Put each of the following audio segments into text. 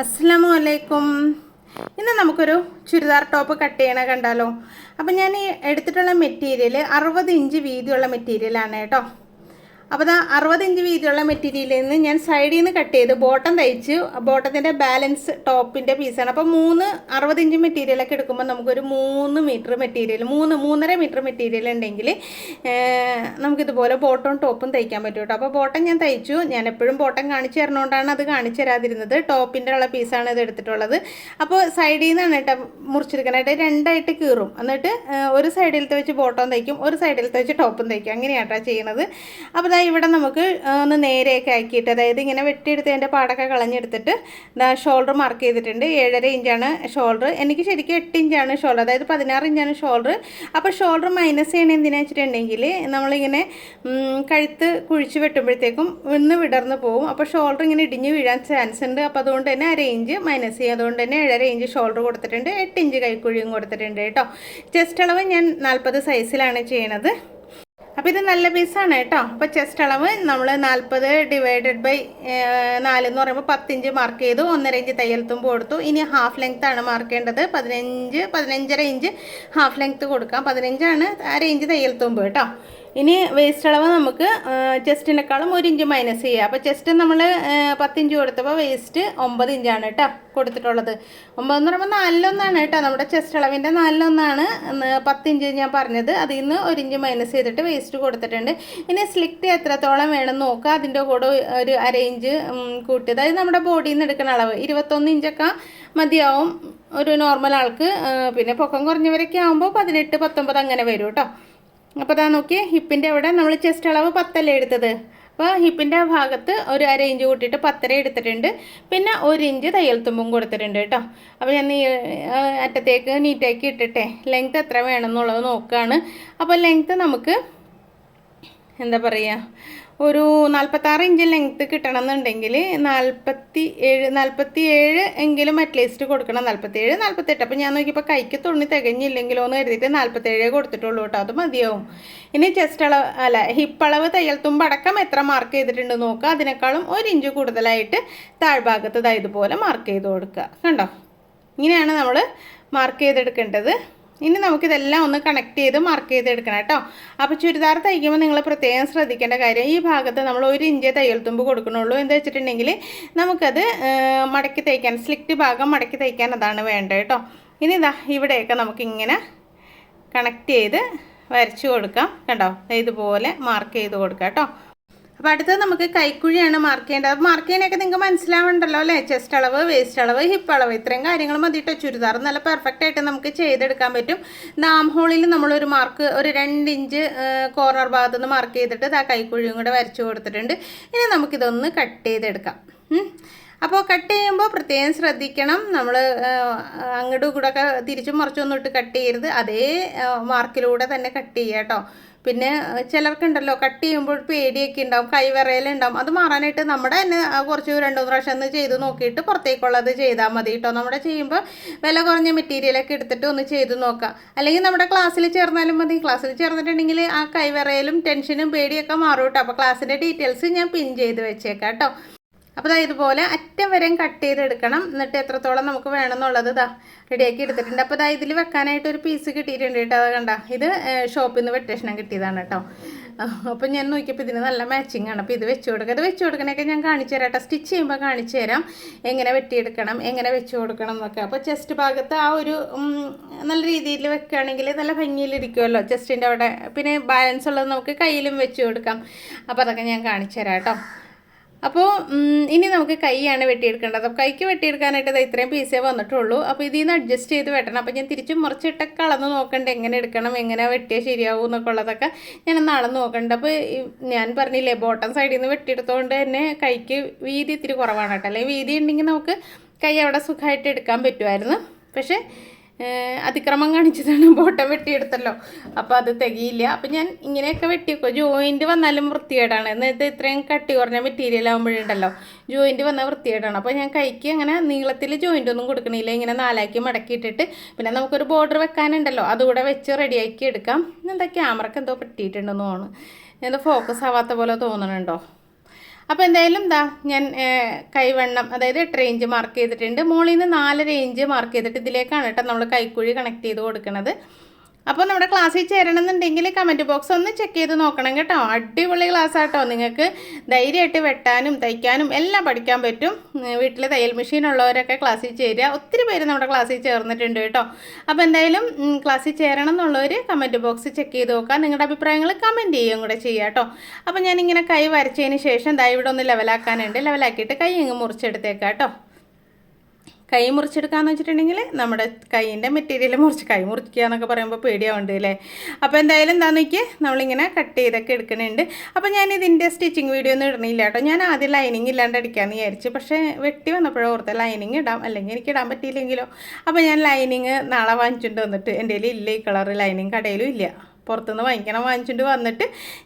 അസ്സാം ഇന്ന് നമുക്കൊരു ചുരിദാർ ടോപ്പ് കട്ട് ചെയ്യണ കണ്ടാലോ? അപ്പം ഞാൻ എടുത്തിട്ടുള്ള മെറ്റീരിയൽ അറുപത് ഇഞ്ച് വീതിയുള്ള മെറ്റീരിയലാണ് കേട്ടോ. അപ്പോൾ ദാ അറുപത് ഇഞ്ച് വീതിയുള്ള മെറ്റീരിയലിൽ നിന്ന് ഞാൻ സൈഡിൽ നിന്ന് കട്ട് ചെയ്ത് ബോട്ടം തയ്ച്ച്. ബോട്ടത്തിന്റെ ബാലൻസ് ടോപ്പിന്റെ പീസാണ് അപ്പോൾ മൂന്ന് അറുപത് ഇഞ്ച് മെറ്റീരിയലൊക്കെ എടുക്കുമ്പോൾ നമുക്കൊരു മൂന്ന് മീറ്റർ മെറ്റീരിയൽ മൂന്ന് മൂന്നര മീറ്റർ മെറ്റീരിയൽ ഉണ്ടെങ്കിൽ നമുക്കിതുപോലെ ബോട്ടവും ടോപ്പും തയ്ക്കാൻ പറ്റും കേട്ടോ. അപ്പോൾ ബോട്ടം ഞാൻ തയ്ച്ചു. ഞാൻ എപ്പോഴും ബോട്ടം കാണിച്ചു തരണോണ്ടാണ് അത് കാണിച്ചു തരാതിരുന്നത്. ടോപ്പിന്റെ ഉള്ള പീസാണ് ഇത് എടുത്തിട്ടുള്ളത്. അപ്പോൾ സൈഡിൽ നിന്നാണ് കേട്ടോ മുറിച്ചെടുക്കാനായിട്ട് രണ്ടായിട്ട് കീറും. എന്നിട്ട് ഒരു സൈഡിലത്തെ വെച്ച് ബോട്ടം തയ്ക്കും. ഒരു സൈഡിലത്തെ വെച്ച് ടോപ്പും തയ്ക്കും. അങ്ങനെയാണ് കേട്ടോ ചെയ്യണത്. അപ്പോൾ ഇവിടെ നമുക്ക് ഒന്ന് നേരെയൊക്കെ ആക്കിയിട്ട് അതായത് ഇങ്ങനെ വെട്ടിയെടുത്തതിന്റെ പാടൊക്കെ കളഞ്ഞെടുത്തിട്ട് ഷോൾഡർ മാർക്ക് ചെയ്തിട്ടുണ്ട്. ഏഴര ഇഞ്ചാണ് ഷോൾഡർ എനിക്ക് ശരിക്കും എട്ട് ഇഞ്ചാണ് ഷോൾഡർ അതായത് പതിനാറ് ഇഞ്ചാണ് ഷോൾഡർ അപ്പോൾ ഷോൾഡർ മൈനസ് ചെയ്യണ എന്തിനാ വെച്ചിട്ടുണ്ടെങ്കിൽ നമ്മളിങ്ങനെ കഴുത്ത് കുഴിച്ച് വെട്ടുമ്പോഴത്തേക്കും ഒന്ന് വിടർന്ന് പോകും അപ്പോൾ ഷോൾഡർ ഇങ്ങനെ ഇടിഞ്ഞ് വീഴാൻ ചാൻസ് ഉണ്ട്. അപ്പോൾ അതുകൊണ്ട് തന്നെ ആ ഇഞ്ച് മൈനസ് ചെയ്യും. അതുകൊണ്ട് തന്നെ ഏഴര ഇഞ്ച് ഷോൾഡർ കൊടുത്തിട്ടുണ്ട്. എട്ട് ഇഞ്ച് കൈക്കുഴിയും കൊടുത്തിട്ടുണ്ട് കേട്ടോ. ചെസ്റ്റ് അളവ് ഞാൻ നാൽപ്പത് സൈസിലാണ് ചെയ്യണത്. അപ്പോൾ ഇത് നല്ല പീസാണ് കേട്ടോ. അപ്പോൾ ചെസ്റ്റ് അളവ് നമ്മൾ നാൽപ്പത് ഡിവൈഡഡ് ബൈ നാല് എന്ന് പറയുമ്പോൾ പത്തിഞ്ച് മാർക്ക് ചെയ്തു ഒന്നര ഇഞ്ച് തയ്യൽ തുമ്പ് കൊടുത്തു. ഇനി ഹാഫ് ലെങ്ത് ആണ് മാർക്ക് ചെയ്യേണ്ടത്. പതിനഞ്ച് പതിനഞ്ചര ഇഞ്ച് ഹാഫ് ലെങ്ത് കൊടുക്കാം. പതിനഞ്ചാണ് അര ഇഞ്ച് തയ്യൽ തുമ്പ് കേട്ടോ. ഇനി വേസ്റ്റ് അളവ് നമുക്ക് ചെസ്റ്റിനേക്കാളും ഒരു ഇഞ്ച് മൈനസ് ചെയ്യുക അപ്പോൾ ചെസ്റ്റ് നമ്മൾ പത്തിഞ്ച് കൊടുത്തപ്പോൾ വേസ്റ്റ് ഒമ്പത് ഇഞ്ചാണ് കേട്ടോ കൊടുത്തിട്ടുള്ളത്. ഒമ്പതെന്ന് പറയുമ്പോൾ നാലിലൊന്നാണ് കേട്ടോ. നമ്മുടെ ചെസ്റ്റ് അളവിന്റെ നാലിലൊന്നാണ്. പത്തിഞ്ച് ഞാൻ പറഞ്ഞത്. അതിൽ നിന്ന് ഒരു ഇഞ്ച് മൈനസ് ചെയ്തിട്ട് വേസ്റ്റ് കൊടുത്തിട്ടുണ്ട്. ഇനി സ്ലിറ്റ് എത്രത്തോളം വേണം നോക്കുക. അതിന്റെ കൂടെ ഒരു അര ഇഞ്ച് കൂട്ടി അതായത് നമ്മുടെ ബോഡിയിൽ നിന്ന് എടുക്കുന്ന അളവ് ഇരുപത്തൊന്ന് ഇഞ്ചൊക്കെ മതിയാവും ഒരു നോർമൽ ആൾക്ക്. പിന്നെ പൊക്കം കുറഞ്ഞവരൊക്കെ ആകുമ്പോൾ പതിനെട്ട് പത്തൊമ്പത് അങ്ങനെ വരും കേട്ടോ. അപ്പോൾ അതാ നോക്കി ഹിപ്പിന്റെ അവിടെ നമ്മൾ ചെസ്റ്റ് അളവ് പത്തല്ലേ എടുത്തത്. അപ്പോൾ ഹിപ്പിന്റെ ഭാഗത്ത് ഒരു അര ഇഞ്ച് കൂട്ടിയിട്ട് പത്തര എടുത്തിട്ടുണ്ട്. പിന്നെ ഒരു ഇഞ്ച് തയ്യൽ തുമ്പും കൊടുത്തിട്ടുണ്ട് കേട്ടോ. അപ്പോൾ ഞാൻ അറ്റത്തേക്ക് നീറ്റാക്കി ഇട്ടിട്ടെ. ലെങ്ത് എത്ര വേണമെന്നുള്ളത് നോക്കുകയാണ് അപ്പോൾ ലെങ്ത് നമുക്ക് എന്താ പറയുക ഒരു നാൽപ്പത്താറ് ഇഞ്ച് ലെങ്ത്ത് കിട്ടണം എന്നുണ്ടെങ്കിൽ നാൽപ്പത്തി ഏഴ് നാൽപ്പത്തി ഏഴ് എങ്കിലും അറ്റ്ലീസ്റ്റ് കൊടുക്കണം. നാൽപ്പത്തി ഏഴ് നാൽപ്പത്തെട്ട് അപ്പോൾ ഞാൻ നോക്കിയപ്പോൾ കൈക്ക് തുണി തികഞ്ഞില്ലെങ്കിലോ എന്ന് കരുതിയിട്ട് നാൽപ്പത്തേഴേ കൊടുത്തിട്ടുള്ളൂ കേട്ടോ. അത് മതിയാവും. ഇനി ചെസ്റ്റ് അളവ് അല്ല ഹിപ്പ് അളവ് തയ്യൽ തുമ്പ് അടക്കം എത്ര മാർക്ക് ചെയ്തിട്ടുണ്ട് നോക്കുക അതിനേക്കാളും ഒരു ഇഞ്ച് കൂടുതലായിട്ട് താഴ്ഭാഗത്ത് ഇതുപോലെ മാർക്ക് ചെയ്ത് കൊടുക്കുക. കണ്ടോ? ഇങ്ങനെയാണ് നമ്മൾ മാർക്ക് ചെയ്തെടുക്കേണ്ടത്. ഇനി നമുക്കിതെല്ലാം ഒന്ന് കണക്ട് ചെയ്ത് മാർക്ക് ചെയ്തെടുക്കണം കേട്ടോ. അപ്പോൾ ചുരിദാർ തയ്ക്കുമ്പോൾ നിങ്ങൾ പ്രത്യേകം ശ്രദ്ധിക്കേണ്ട കാര്യം ഈ ഭാഗത്ത് നമ്മൾ ഒരു ഇഞ്ച് തയ്യൽ തുമ്പ് കൊടുക്കണുള്ളൂ. എന്താ വെച്ചിട്ടുണ്ടെങ്കിൽ നമുക്കത് മടക്കി തയ്ക്കാൻ സ്ലിക്റ്റ് ഭാഗം മടക്കി തയ്ക്കാൻ അതാണ് വേണ്ടത് കേട്ടോ. ഇനി ഇതാ ഇവിടെയൊക്കെ നമുക്കിങ്ങനെ കണക്ട് ചെയ്ത് വരച്ചു കൊടുക്കാം. കണ്ടോ? ഇതുപോലെ മാർക്ക് ചെയ്ത് കൊടുക്കാം കേട്ടോ. അപ്പോൾ അടുത്തത് നമുക്ക് കൈക്കുഴിയാണ് മാർക്ക് ചെയ്യേണ്ടത്. അപ്പോൾ മാർക്ക് ചെയ്യാനൊക്കെ നിങ്ങൾക്ക് മനസ്സിലാവണ്ടല്ലോ അല്ലേ? ചെസ്റ്റ് അളവ് വേസ്റ്റ് അളവ് ഹിപ്പ് അളവ്. ഇത്രയും കാര്യങ്ങൾ മതിയിട്ടോ ചുരിദാർ നല്ല പെർഫെക്റ്റ് ആയിട്ട് നമുക്ക് ചെയ്തെടുക്കാൻ പറ്റും. നാം ഹോളിൽ നമ്മളൊരു മാർക്ക് ഒരു രണ്ട് ഇഞ്ച് കോർണർ ഭാഗത്ത് നിന്ന് മാർക്ക് ചെയ്തിട്ട് ആ കൈക്കുഴിയും കൂടെ വരച്ചു കൊടുത്തിട്ടുണ്ട്. ഇനി നമുക്കിതൊന്ന് കട്ട് ചെയ്തെടുക്കാം. അപ്പോൾ കട്ട് ചെയ്യുമ്പോൾ പ്രത്യേകം ശ്രദ്ധിക്കണം. നമ്മൾ അങ്ങോട്ടും ഇങ്ങോട്ടൊക്കെ തിരിച്ചും മറിച്ചൊന്നും ഇട്ട് കട്ട് ചെയ്യരുത്. അതേ മാർക്കിലൂടെ തന്നെ കട്ട് ചെയ്യുക കേട്ടോ പിന്നെ ചിലർക്കുണ്ടല്ലോ കട്ട് ചെയ്യുമ്പോൾ പേടിയൊക്കെ ഉണ്ടാവും കൈവിറയലുണ്ടാവും അത് മാറാനായിട്ട് നമ്മുടെ തന്നെ കുറച്ച് രണ്ടു പ്രാവശ്യം ഒന്ന് ചെയ്ത് നോക്കിയിട്ട് പുറത്തേക്കുള്ളത് ചെയ്താൽ മതി കേട്ടോ നമ്മുടെ ചെയ്യുമ്പോൾ വില കുറഞ്ഞ മെറ്റീരിയലൊക്കെ എടുത്തിട്ട് ഒന്ന് ചെയ്ത് നോക്കാം. അല്ലെങ്കിൽ നമ്മുടെ ക്ലാസ്സിൽ ചേർന്നാലും മതി. ക്ലാസ്സിൽ ചേർന്നിട്ടുണ്ടെങ്കിൽ ആ കൈവിറയലും ടെൻഷനും പേടിയൊക്കെ മാറും കേട്ടോ അപ്പോൾ ക്ലാസ്സിന്റെ ഡീറ്റെയിൽസ് ഞാൻ പിൻ ചെയ്ത് വെച്ചേക്കാം കേട്ടോ അപ്പോൾ ഇതുപോലെ അറ്റം വരെയും കട്ട് ചെയ്തെടുക്കണം. എന്നിട്ട് എത്രത്തോളം നമുക്ക് വേണമെന്നുള്ളത് ഇതാ റെഡിയാക്കി എടുത്തിട്ടുണ്ട്. അപ്പോൾ ദാ ഇതിൽ വെക്കാനായിട്ട് ഒരു പീസ് കിട്ടിയിട്ടുണ്ട് കേട്ടോ. അത് കണ്ട. ഇത് ഷോപ്പിൽ നിന്ന് വെട്ടേഷണം കിട്ടിയതാണ് കേട്ടോ. അപ്പം ഞാൻ നോക്കിയപ്പോൾ ഇതിന് നല്ല മാച്ചിങ് ആണ്. അപ്പോൾ ഇത് വെച്ച് കൊടുക്കുക ഇത് വെച്ച് കൊടുക്കണമൊക്കെ ഞാൻ കാണിച്ചു തരാം കേട്ടോ. സ്റ്റിച്ച് ചെയ്യുമ്പോൾ കാണിച്ചു തരാം. എങ്ങനെ വെട്ടിയെടുക്കണം എങ്ങനെ വെച്ച് കൊടുക്കണം എന്നൊക്കെ. അപ്പോൾ ചെസ്റ്റ് ഭാഗത്ത് ആ ഒരു നല്ല രീതിയിൽ വെക്കുകയാണെങ്കിൽ നല്ല ഭംഗിയിലിരിക്കുമല്ലോ ചെസ്റ്റിന്റെ അവിടെ. പിന്നെ ബാലൻസ് ഉള്ളത് നമുക്ക് കയ്യിലും വെച്ച് കൊടുക്കാം. അപ്പോൾ അതൊക്കെ ഞാൻ കാണിച്ചു തരാം കേട്ടോ. അപ്പോൾ ഇനി നമുക്ക് കൈയാണ് വെട്ടിയെടുക്കേണ്ടത്. അപ്പോൾ കൈക്ക് വെട്ടിയെടുക്കാനായിട്ട് അത് ഇത്രയും പീസേ വന്നിട്ടുള്ളൂ. അപ്പോൾ ഇതിൽ നിന്ന് അഡ്ജസ്റ്റ് ചെയ്ത് വെട്ടണം. അപ്പോൾ ഞാൻ തിരിച്ച് മുറിച്ചിട്ടൊക്കെ അളന്ന് നോക്കണ്ട. എങ്ങനെ എടുക്കണം എങ്ങനെ വെട്ടിയാൽ ശരിയാവും എന്നൊക്കെ ഉള്ളതൊക്കെ ഞാനൊന്ന് അളന്ന് നോക്കണ്ട. അപ്പോൾ ഞാൻ പറഞ്ഞില്ലേ ബോട്ടം സൈഡിൽ നിന്ന് വെട്ടിയെടുത്തോണ്ട് തന്നെ കൈക്ക് വീതി ഇത്തിരി കുറവാണ് കേട്ടോ. അല്ലെങ്കിൽ വീതി ഉണ്ടെങ്കിൽ നമുക്ക് കൈ അവിടെ സുഖമായിട്ട് എടുക്കാൻ പറ്റുമായിരുന്നു. പക്ഷേ അതിക്രമം കാണിച്ചതാണ് ബോട്ടം വെട്ടിയെടുത്തല്ലോ. അപ്പോൾ അത് തികയില്ല. അപ്പോൾ ഞാൻ ഇങ്ങനെയൊക്കെ വെട്ടിവെക്കും. ജോയിന്റ് വന്നാലും വൃത്തികേടാണ്. എന്നിട്ട് ഇത്രയും കട്ടി കുറഞ്ഞ മെറ്റീരിയൽ ആകുമ്പോഴുണ്ടല്ലോ ജോയിന്റ് വന്നാൽ വൃത്തികേടാണ്. അപ്പോൾ ഞാൻ കൈക്ക് അങ്ങനെ നീളത്തിൽ ജോയിന്റ് ഒന്നും കൊടുക്കണില്ല. ഇങ്ങനെ നാലാക്കി മടക്കിയിട്ടിട്ട് പിന്നെ നമുക്കൊരു ബോർഡർ വെക്കാനുണ്ടല്ലോ. അതുകൂടെ വെച്ച് റെഡിയാക്കി എടുക്കാം. എന്താ ക്യാമറക്ക് എന്തോ പറ്റിയിട്ടുണ്ടെന്ന് തോന്നുന്നു. എന്തോ ഫോക്കസ് ആവാത്ത പോലെ തോന്നണുണ്ടോ? അപ്പോൾ എന്തായാലും ദാ ഞാൻ കൈവണ്ണം അതായത് എട്ട് റേഞ്ച് മാർക്ക് ചെയ്തിട്ടുണ്ട്. മുകളിൽ നിന്ന് നാല് റേഞ്ച് മാർക്ക് ചെയ്തിട്ട് ഇതിലേക്കാണ് കേട്ടോ നമ്മൾ കൈക്കുഴി കണക്ട് ചെയ്ത് കൊടുക്കുന്നത് അപ്പോൾ നമ്മുടെ ക്ലാസ്സിൽ ചേരണമെന്നുണ്ടെങ്കിൽ കമന്റ് ബോക്സ് ഒന്ന് ചെക്ക് ചെയ്ത് നോക്കണം കേട്ടോ. അടിപൊളി ക്ലാസ് ആട്ടോ. നിങ്ങൾക്ക് ധൈര്യമായിട്ട് വെട്ടാനും തയ്ക്കാനും എല്ലാം പഠിക്കാൻ പറ്റും. വീട്ടിൽ തയ്യൽ മെഷീൻ ഉള്ളവരൊക്കെ ക്ലാസ്സിൽ ചേരുക. ഒത്തിരി പേര് നമ്മുടെ ക്ലാസ്സിൽ ചേർന്നിട്ടുണ്ട് കേട്ടോ. അപ്പോൾ എന്തായാലും ക്ലാസ്സിൽ ചേരണം എന്നുള്ളവർ കമന്റ് ബോക്സ് ചെക്ക് ചെയ്ത് നോക്കാം നിങ്ങളുടെ അഭിപ്രായങ്ങൾ കമന്റ് ചെയ്യുകയും കൂടെ ചെയ്യുക കേട്ടോ. അപ്പോൾ ഞാനിങ്ങനെ കൈ വരച്ചതിന് ശേഷം ദാ ഇവിടെ ഒന്ന് ലെവലാക്കാനുണ്ട് ലെവലാക്കിയിട്ട് കൈ ഇങ്ങ് മുറിച്ചെടുത്തേക്കാം കേട്ടോ. കൈ മുറിച്ചെടുക്കാന്ന് വെച്ചിട്ടുണ്ടെങ്കിൽ നമ്മുടെ കൈയിന്റെ മെറ്റീരിയൽ മുറിച്ച് കൈ മുറിക്കുക എന്നൊക്കെ പറയുമ്പോൾ പേടിയാവുണ്ട് അല്ലേ അപ്പോൾ എന്തായാലും എന്താണെന്ന് വെച്ചാൽ നമ്മളിങ്ങനെ കട്ട് ചെയ്തൊക്കെ എടുക്കുന്നുണ്ട് അപ്പോൾ ഞാൻ ഇതിന്റെ സ്റ്റിച്ചിങ് വീഡിയോ ഒന്നും ഇടണില്ല കേട്ടോ ഞാൻ ആദ്യം ലൈനിങ് ഇല്ലാണ്ട് അടിക്കാമെന്ന് വിചാരിച്ചു. പക്ഷേ വെട്ടി വന്നപ്പോഴേ ഓർത്ത ലൈനിങ് ഇടാം. അല്ലെങ്കിൽ എനിക്ക് ഇടാൻ പറ്റിയില്ലെങ്കിലോ? അപ്പോൾ ഞാൻ ലൈനിങ് നാളെ വാങ്ങിച്ചിട്ട് വന്നിട്ട് എന്റെ കയ്യിൽ ഇല്ല ഈ കളർ ലൈനിങ് കടയിലും ഇല്ല. പുറത്തുനിന്ന് വാങ്ങിക്കണം വാങ്ങിച്ചിട്ട് വന്നിട്ട്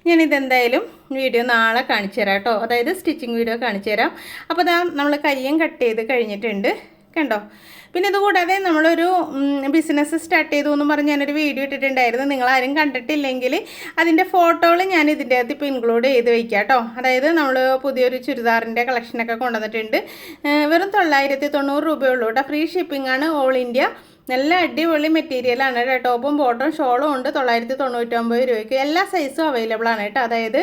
ഞാൻ ഇതെന്തായാലും വീഡിയോ നാളെ കാണിച്ചു തരാം കേട്ടോ അതായത് സ്റ്റിച്ചിങ് വീഡിയോ കാണിച്ചു തരാം. അപ്പോൾ നമ്മൾ കയ്യും കട്ട് ചെയ്ത് കഴിഞ്ഞിട്ടുണ്ട്. കണ്ടോ? പിന്നെ ഇതുകൂടാതെ നമ്മളൊരു ബിസിനസ് സ്റ്റാർട്ട് ചെയ്തു എന്ന് പറഞ്ഞ് ഞാനൊരു വീഡിയോ ഇട്ടിട്ടുണ്ടായിരുന്നു. നിങ്ങൾ ആരും കണ്ടിട്ടില്ലെങ്കിൽ അതിന്റെ ഫോട്ടോകൾ ഞാൻ ഇതിന്റെ അകത്ത് ഇപ്പോൾ ഇൻക്ലൂഡ് ചെയ്ത് വയ്ക്കാം കേട്ടോ. അതായത് നമ്മൾ പുതിയൊരു ചുരിദാറിന്റെ കളക്ഷനൊക്കെ കൊണ്ടുവന്നിട്ടുണ്ട്. വെറും തൊള്ളായിരത്തി തൊണ്ണൂറ് രൂപയുള്ളൂ കേട്ടോ. ഫ്രീ ഷിപ്പിംഗ് ആണ് ഓൾ ഇന്ത്യ നല്ല അടിപൊളി മെറ്റീരിയലാണ് കേട്ടോ. ടോപ്പും ബോട്ടും ഷോളും ഉണ്ട്. തൊള്ളായിരത്തി തൊണ്ണൂറ്റൊമ്പത് രൂപയ്ക്ക്. എല്ലാ സൈസും അവൈലബിൾ ആണ് കേട്ടോ. അതായത്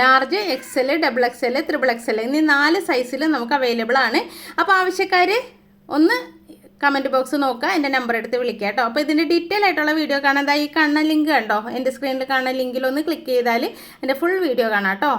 large XL double XL triple XL എന്നീ നാല് സൈസിലും നമുക്ക് അവൈലബിൾ ആണ്. അപ്പോൾ ആവശ്യക്കാർ ഒന്ന് കമന്റ് ബോക്സ് നോക്കുക എന്റെ നമ്പർ എടുത്ത് വിളിക്കുക കേട്ടോ. അപ്പോൾ ഇതിന്റെ ഡീറ്റെയിൽ ആയിട്ടുള്ള വീഡിയോ കാണാൻ ഈ കാണുന്ന ലിങ്ക് കണ്ടോ? എന്റെ സ്ക്രീനിൽ കാണുന്ന ലിങ്കിൽ ഒന്ന് ക്ലിക്ക് ചെയ്താൽ എന്റെ ഫുൾ വീഡിയോ കാണാം കേട്ടോ.